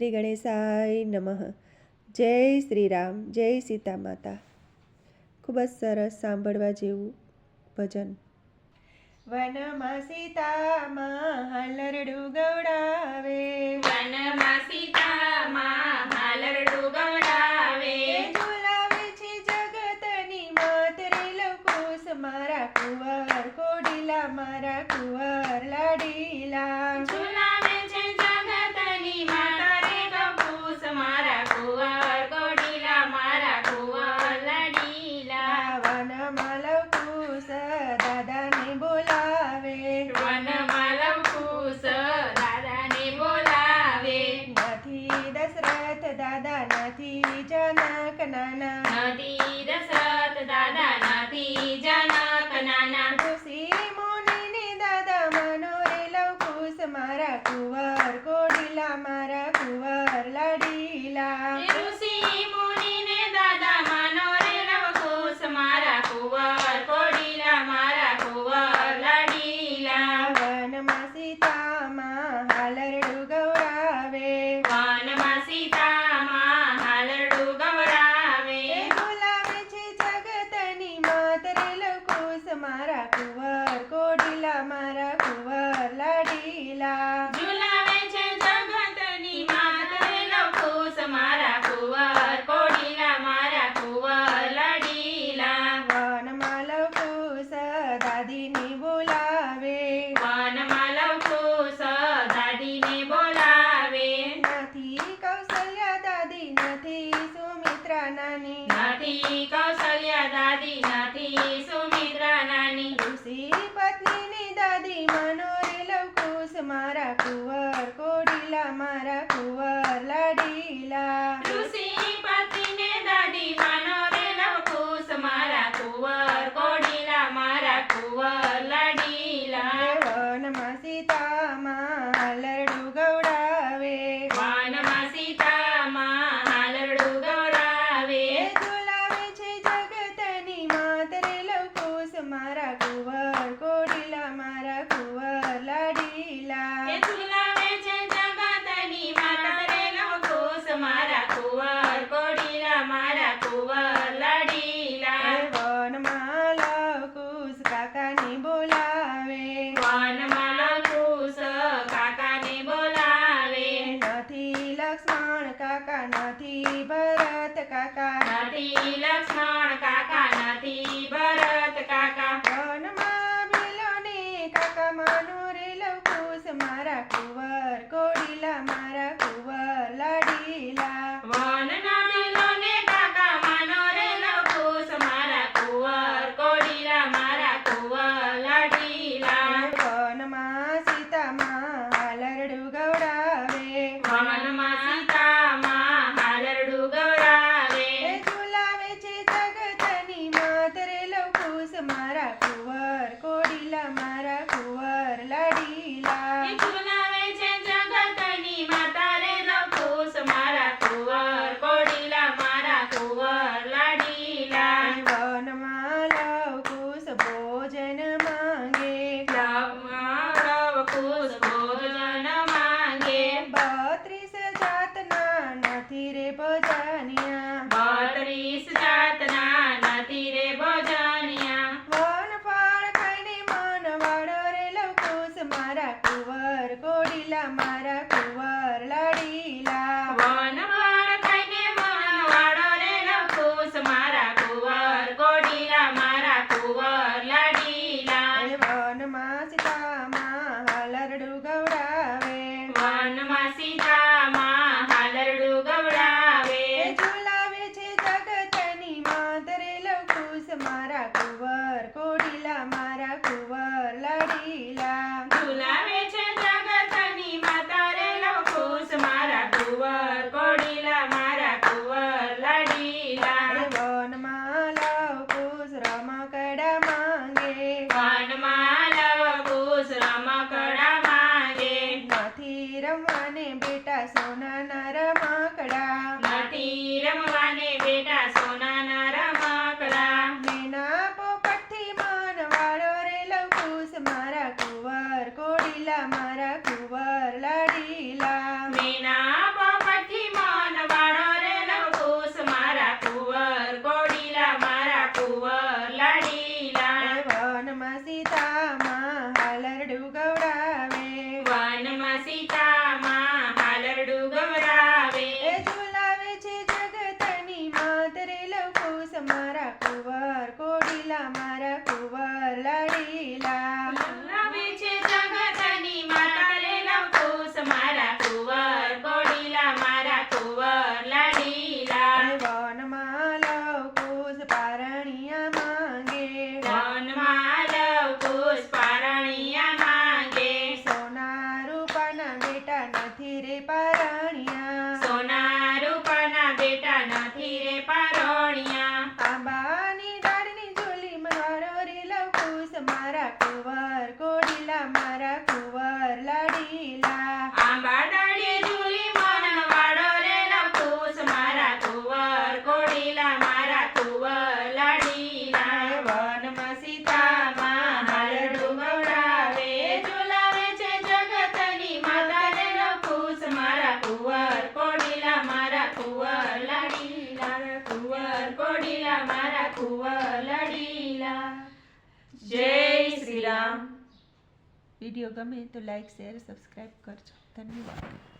શ્રી ગણેશાય નમઃ. જય શ્રી રામ જય સીતા માતા ખૂબ જ સરસ સાંભળવા જેવું ભજન. વનમાં સીતામાં હાલરડું ગવડાવે. વનમાં સીતામાં હાલરડું ગવડાવે. ઝુલાવે છે જગતની માત રે લોકો મારા કુંવર કોડીલા મારા કુંવર. દાદા નથી જનક નાના નથી દશરથ દાદા નથી જનક નાના ઋષિ મુનિ દાદા મનોરે લવ કુશ મારા કુંવર કોડિલા મારા હતી કૌશલ્યા દાદી નથી સુમિત્રા નાની. ઋષિ પત્નીની દાદી મનોરી લવકુશ મારા કુંવર કોડીલા મારા કુંવર નથી ભરત કાકા. નથી લક્ષ્મણ કાકા નથી ભરત કાકા. વનમાં બિલોને કાકા માનો રે લવકુશ મારા કુંવર કોડીલા મારા Neyse મારા કુંવર કોડીલા મારા કુંવર જય શ્રી રામ વીડિયો ગમે તો લાઈક શેર સબસ્ક્રાઈબ કરજો. ધન્યવાદ.